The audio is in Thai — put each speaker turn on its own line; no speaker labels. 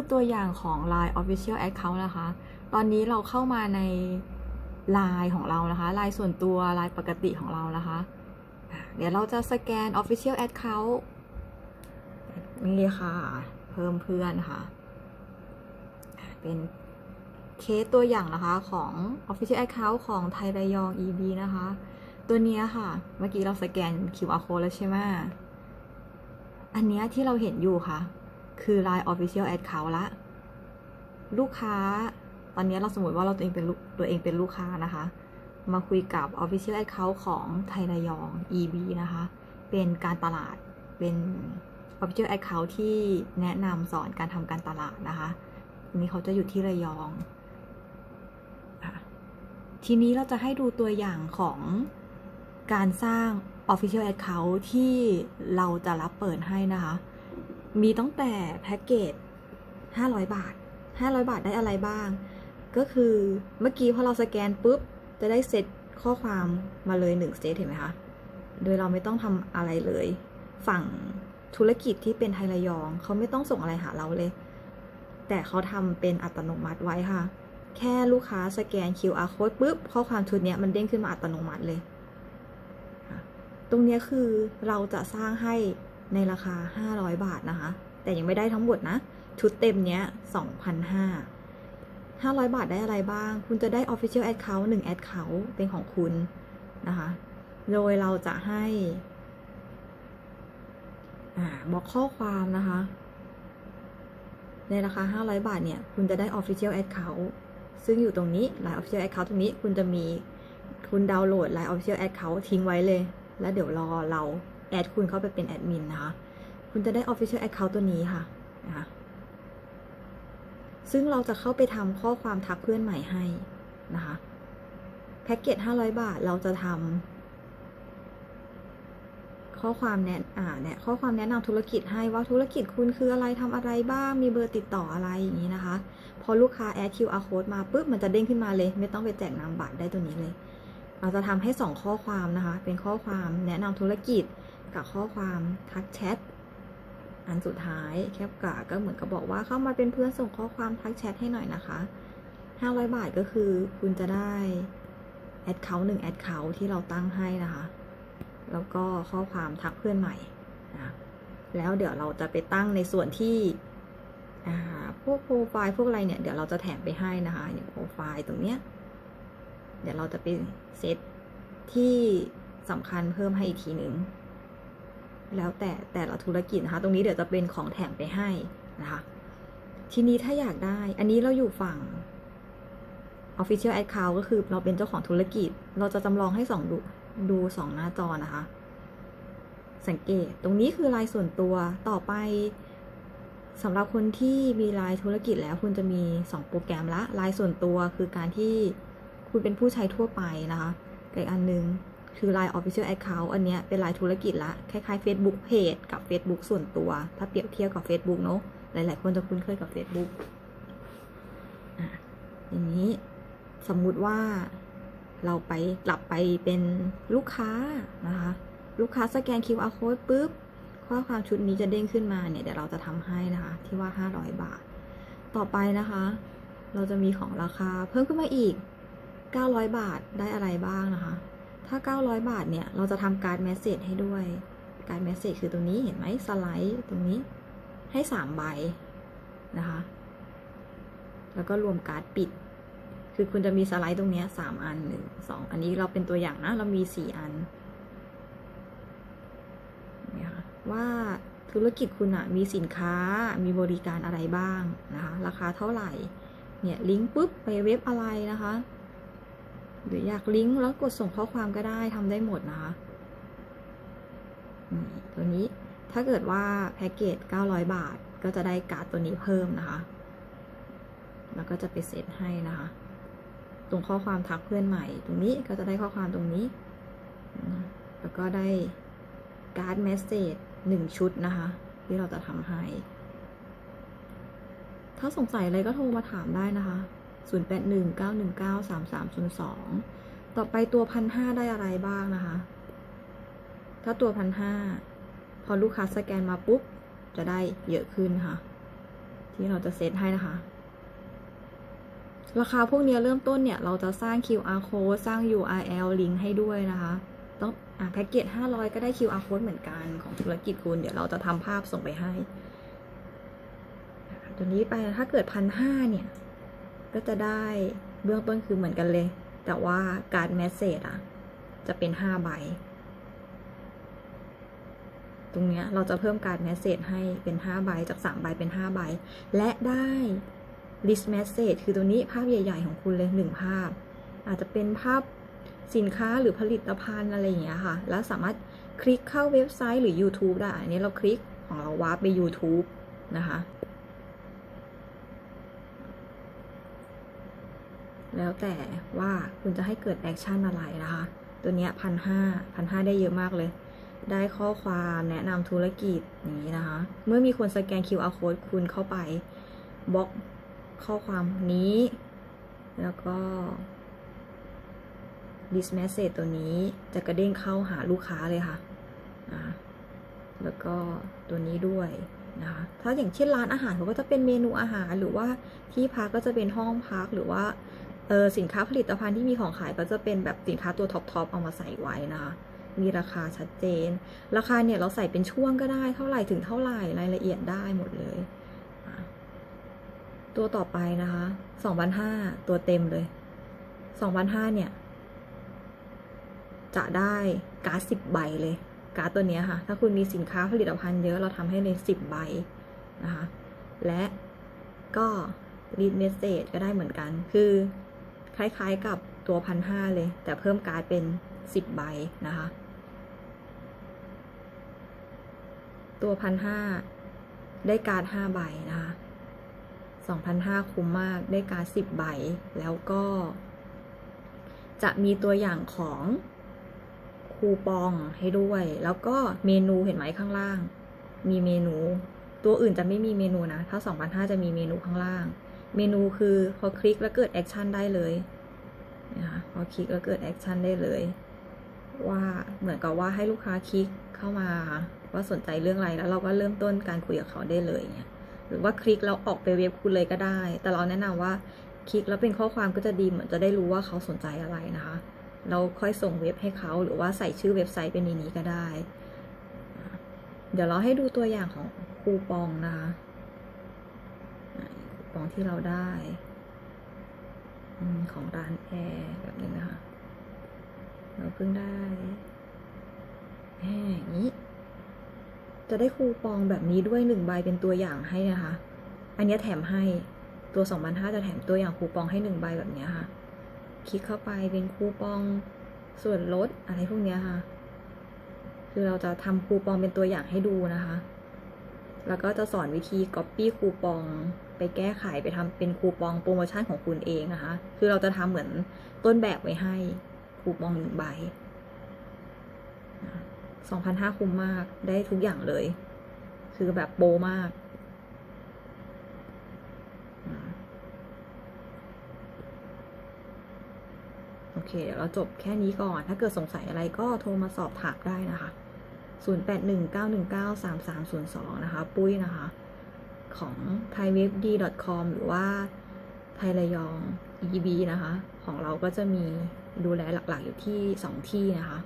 คือตัวอย่างของ Line Official Account นะคะ ตอนนี้เราเข้ามาใน Line ของเรานะคะ Line ส่วนตัว Line ปกติของเรานะคะ เดี๋ยวเราจะสแกน Official Account นี่ค่ะ เพิ่มเพื่อนค่ะอะเป็นเคสตัวอย่างนะคะของ Official Account ของไทยระยอง EB นะคะ ตัวเนี้ยค่ะ เมื่อกี้เราสแกน QR code แล้วใช่ไหมอันเนี้ยที่เราเห็นอยู่ค่ะ คือ Line Official Account ละ ลูกค้า ตอนนี้เราสมมติว่าเราตัวเองเป็นตัวเองเป็นลูกค้านะคะ มาคุยกับ Official Account ของไทยระยอง EB นะคะ เป็นการตลาด เป็น Official Account ที่แนะนำสอนการทำการตลาดนะคะอันนี้เขาจะอยู่ที่ระยอง ทีนี้เราจะให้ดูตัวอย่างของการสร้าง Official Account ที่เราจะรับเปิดให้นะคะ มีตั้งแต่แพ็กเกจ 500 บาท 500 บาทได้อะไรบ้าง ก็คือเมื่อกี้พอเราสแกนปุ๊บ จะได้เซตข้อความมาเลย1เซตเห็นไหมคะ โดยเราไม่ต้องทำอะไรเลย ฝั่งธุรกิจที่เป็นไทยระยอง เขาไม่ต้องส่งอะไรหาเราเลย แต่เขาทำเป็นอัตโนมัติไว้ค่ะ แค่ลูกค้าสแกน QR code ปุ๊บ ข้อความชุดนี้มันเด้งขึ้นมาอัตโนมัติเลย ตรงนี้คือเราจะสร้างให้ ในราคา 500 บาทนะคะ แต่ยังไม่ได้ทั้งหมดนะ ชุดเต็มเนี้ย2,500 500 บาทได้อะไรบ้าง คุณจะได้ Official Account 1 Account เป็นของคุณนะคะ โดยเราจะให้บอกข้อความนะคะ ในราคา 500 บาทเนี่ย คุณจะได้ Official Account ซึ่งอยู่ตรงนี้ Line Official Account ตรงนี้ คุณจะมี คุณดาวน์โหลด Line Official Account ทิ้งไว้เลย แล้วเดี๋ยวรอเรา แอดคุณเข้าไปเป็นแอดมินนะคะ คุณจะได้ Official Account ตัวนี้ค่ะนะคะซึ่งเราจะเข้าไปทำข้อความทักเพื่อนใหม่ให้นะคะแพ็กเกจ 500 บาทเราจะทำข้อความแนะอ่าเนี่ยข้อความแนะนำธุรกิจให้ว่าธุรกิจคุณคืออะไรทำอะไรบ้าง มีเบอร์ติดต่ออะไรอย่างนี้นะคะ พอลูกค้าแอด QR code มาปุ๊บมันจะเด้งขึ้นมาเลย ไม่ต้องไปแจกนามบัตรได้ตัวนี้เลย เราจะทำให้ 2 ข้อความนะคะ เป็นข้อความแนะนำธุรกิจ กับข้อความทักแชทอันสุดท้ายแคปกะก็เหมือนกับบอกว่าเข้ามาเป็นเพื่อนส่งข้อความทักแชทให้หน่อยนะคะ500 บาทก็คือคุณจะได้แอดเคาท์หนึ่งแอดเคาท์ที่เราตั้งให้นะคะ แล้วก็ข้อความทักเพื่อนใหม่นะแล้วเดี๋ยวเราจะไปตั้งในส่วนที่พวกโปรไฟล์พวกอะไรเนี่ยเดี๋ยวเราจะแถมไปให้นะคะอย่างโปรไฟล์ตรงเนี้ยเดี๋ยวเราจะไปเซตที่สำคัญเพิ่มให้อีกทีหนึ่ง แล้วแต่แต่ละธุรกิจนะคะ ตรงนี้เดี๋ยวจะเป็นของแถมไปให้นะคะ ทีนี้ถ้าอยากได้ อันนี้เราอยู่ฝั่ง Official Account ก็คือเราเป็นเจ้าของธุรกิจ เราจะจำลองให้สองดูดูสองหน้าจอนะคะ สังเกตตรงนี้คือลายส่วนตัวต่อไปสำหรับคนที่มีลายธุรกิจแล้วคุณจะมี 2 โปรแกรมละลายส่วนตัวคือการที่คุณเป็นผู้ใช้ทั่วไปนะคะอีกอันหนึง คือ Line Official Account อันเนี้ยเป็นลายธุรกิจละ คล้ายๆ Facebook Page กับ Facebook ส่วนตัว ถ้าเปรียบเทียบกับ Facebook เนอะหลายๆ คนจะคุ้นเคยกับ Facebook อะอย่างนี้สมมุติว่าเราไปกลับไปเป็นลูกค้านะคะ ลูกค้าสแกน QR code ปุ๊บ ข้อความชุดนี้จะเด้งขึ้นมาเนี่ย เดี๋ยวเราจะทำให้นะคะ ที่ว่า 500 บาท ต่อไปนะคะ เราจะมีของราคาเพิ่มขึ้นมาอีก 900 บาทได้อะไรบ้างนะคะ ถ้า 900 บาทเนี่ย เราจะทำการ์ดแมสเซจให้ด้วย การ์ดแมสเซจคือตรงนี้เห็นไหมสไลด์ตรงนี้ให้ 3 ใบนะคะ แล้วก็รวมการ์ดปิด คือคุณจะมีสไลด์ตรงนี้ยสามอันหนึ่งสองอันนี้เราเป็นตัวอย่างนะ เรามีสี่อันเนี่ยค่ะว่าธุรกิจคุณอะมีสินค้ามีบริการอะไรบ้างนะคะ ราคาเท่าไหร่ เนี่ยลิงก์ปุ๊บไปเว็บอะไรนะคะ หรืออยากลิงก์แล้วกดส่งข้อความก็ได้ทำได้หมดนะคะนี่ตัวนี้ถ้าเกิดว่าแพ็กเกจ 900 บาท ก็จะได้การ์ดตัวนี้เพิ่มนะคะ แล้วก็จะไปเซตให้นะคะ ตรงข้อความทักเพื่อนใหม่ ตรงนี้ก็จะได้ข้อความตรงนี้ แล้วก็ได้การ์ดเมสเซจหนึ่งชุดนะคะ ที่เราจะทำให้ ถ้าสงสัยอะไรก็โทรมาถามได้นะคะ 0819193302 ต่อไปตัวพันห้าได้อะไรบ้างนะคะ ถ้าตัวพันห้าพอลูกค้าสแกนมาปุ๊บ จะได้เยอะขึ้นค่ะ ที่เราจะเซตให้นะคะ ราคาพวกเนี้ยเริ่มต้นเนี่ย เราจะสร้าง QR code สร้าง URL ลิงก์ให้ด้วยนะคะต้องอะแพ็กเกจ500 ก็ได้ QR code เหมือนกันของธุรกิจคุณ เดี๋ยวเราจะทำภาพส่งไปให้ตัวนี้ไปถ้าเกิดพันห้าเนี่ย ก็จะได้เบื้องต้นคือเหมือนกันเลย แต่ว่าการแมสเซจอะจะเป็นห้าใบ ตรงเนี้ยเราจะเพิ่มการแมสเซจให้เป็นห้าใบจากสามใบเป็นห้าใบ และได้ list message คือตัวนี้ภาพใหญ่ ๆ ของคุณเลยหนึ่งภาพ อาจจะเป็นภาพสินค้าหรือผลิตภัณฑ์อะไรอย่างเงี้ยค่ะ แล้วสามารถคลิกเข้าเว็บไซต์หรือ YouTube ได้ อันนี้เราคลิกของเราวาร์ปไป YouTube นะคะ แล้วแต่ว่าคุณจะให้เกิดแอคชั่นอะไรนะคะ ตัวเนี้ยพันห้าพันห้าได้เยอะมากเลย ได้ข้อความแนะนำธุรกิจอย่างนี้นะคะ เมื่อมีคนสแกน QR code คุณเข้าไปบล็อกข้อความนี้ แล้วก็ this message ตัวนี้จะกระเด้งเข้าหาลูกค้าเลยค่ะนะคะแล้วก็ตัวนี้ด้วยนะคะถ้าอย่างเช่นร้านอาหารเขาก็จะเป็นเมนูอาหารหรือว่าที่พักก็จะเป็นห้องพักหรือว่า เออสินค้าผลิตภัณฑ์ที่มีของขายก็จะเป็นแบบสินค้าตัวท็อปๆเอามาใส่ไว้นะคะมีราคาชัดเจน ราคาเนี่ยเราใส่เป็นช่วงก็ได้เท่าไหร่ถึงเท่าไหร่รายละเอียดได้หมดเลย ตัวต่อไปนะคะสองพันห้าตัวเต็มเลยสองพันห้าเนี่ย จะได้การ์ดสิบใบเลย การ์ดตัวเนี้ยค่ะ ถ้าคุณมีสินค้าผลิตภัณฑ์เยอะเราทำให้เลยสิบใบนะคะ และก็ read message ก็ได้เหมือนกัน คือ คล้ายๆกับตัวพันห้าเลย แต่เพิ่มการ์ดเป็นสิบใบนะคะ ตัวพันห้าได้การ์ดห้าใบนะคะสองพันห้าคุ้มมากได้การ์ดสิบใบ แล้วก็ จะมีตัวอย่างของคูปองให้ด้วย แล้วก็เมนูเห็นไหมข้างล่าง มีเมนู ตัวอื่นจะไม่มีเมนูนะ ถ้า 2,500 จะมีเมนูข้างล่าง เมนูคือพอคลิกแล้วเกิดแอคชั่นได้เลยนะคะพอคลิกแล้วเกิดแอคชั่นได้เลย ว่าเหมือนกับว่าให้ลูกค้าคลิกเข้ามาว่าสนใจเรื่องอะไรแล้วเราก็เริ่มต้นการคุยกับเขาได้เลยเงี้ยหรือว่าคลิกแล้วออกไปเว็บคุณเลยก็ได้ แต่เราแนะนำว่าคลิกแล้วเป็นข้อความก็จะดีเหมือนจะได้รู้ว่าเขาสนใจอะไรนะคะ เราค่อยส่งเว็บให้เขาหรือว่าใส่ชื่อเว็บไซต์เป็นในนี้ก็ได้ เดี๋ยวเราให้ดูตัวอย่างของคูปองนะคะาคูปองที่เราได้อของร้านแอร์แบบนึงนะคะ เราเพิ่งได้แหมอย่างนี้ จะได้คูปองแบบนี้ด้วยหนึ่งใบเป็นตัวอย่างให้นะคะ อันนี้แถมให้ตัวสองพันห้าจะแถมตัวอย่างคูปองให้หนึ่งใบแบบนี้ค่ะ คลิกเข้าไปเป็นคูปองส่วนลดอะไรพวกนี้ค่ะ คือเราจะทำคูปองเป็นตัวอย่างให้ดูนะคะ แล้วก็จะสอนวิธี Copy คูปอง ไปแก้ไขไปทำเป็นคูปองโปรโมชั่นของคุณเองนะคะ คือเราจะทำเหมือนต้นแบบไว้ให้คูปองหนึ่งใบสองพันห้าคุ้มมากได้ทุกอย่างเลย คือแบบโปรมาก โอเค เดี๋ยวเราจบแค่นี้ก่อน ถ้าเกิดสงสัยอะไรก็โทรมาสอบถามได้นะคะ 0819193302 นะคะ ปุ้ยนะคะ ของ p i w e b d c o m หรือว่าไทยระยอง EB นะคะ ของเราก็จะมีดูแลหลักๆอยู่ที่ 2 ที่นะคะ